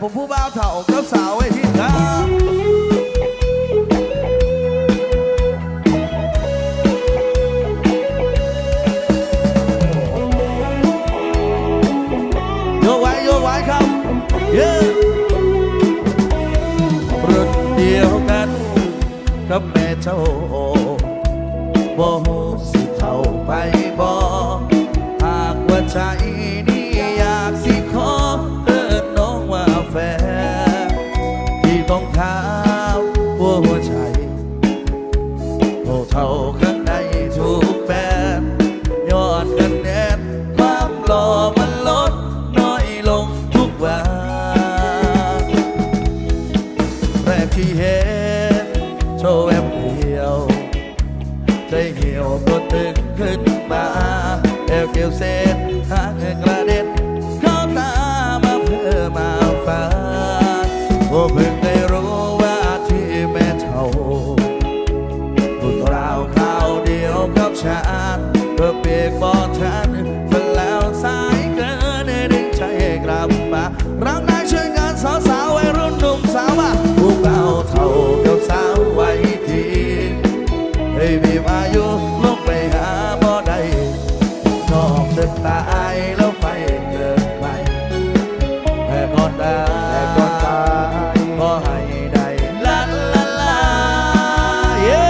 ผมผู้บ่าวเถ่ากับสาวไอ้ที่ครับโยกไว้โยกไว้ครับเย้รุ่นเดียวกันกับแม่เจ้าบ่ฮู้สิเท่าไป เหี่ยวตัวตึกขึ้นมาเอวเกี่ยวเส้นหางเงินกระเด็นเข้าตามาเพื่อมาฟังโอ้เพิ่งได้รู้ว่าที่แม่เท่ารุ่นราวข่าวเดียวกับฉันเพื่อเปียกบอก ก่อนได้แต่ก่อนตายก็ให้ได้ลาลาลาเย้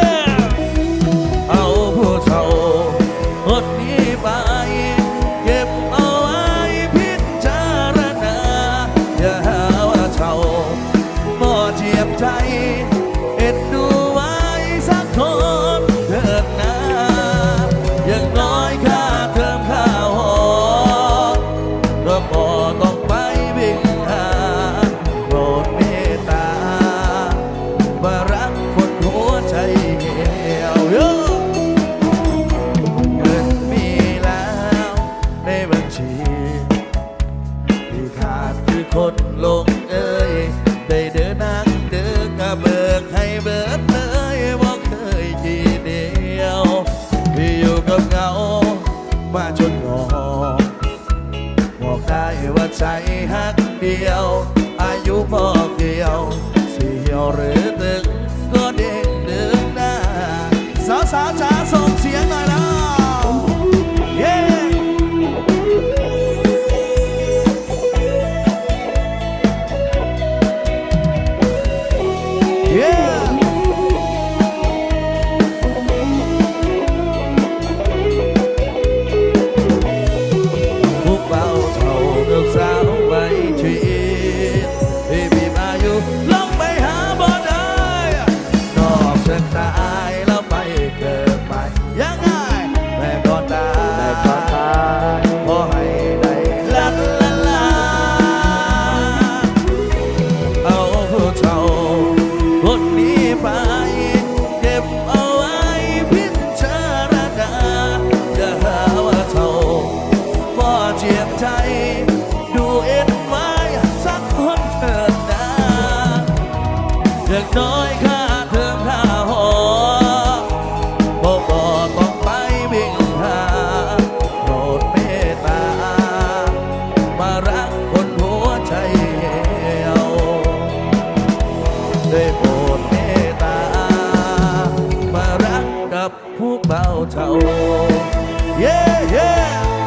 เอาผู้เฒ่าคนนี้ไป เก็บเอาไว้พิจารณาอย่าหาว่าเฒ่าบ่เจียบใจ คนลงเอ้ยได้เดินนางเดินกะเบิกให้เบิดเลยบอกเคยทีเดียวที่อยู่กับเงามาจนงอบอกได้ว่าใจหักเดียว อายุบอกเดียวเสียวหรือตึงก็เด้งดึงหน้าสาวสาวจ๋าส่งเสียงหน่อยนะับผู้เบาเท่า yeah yeah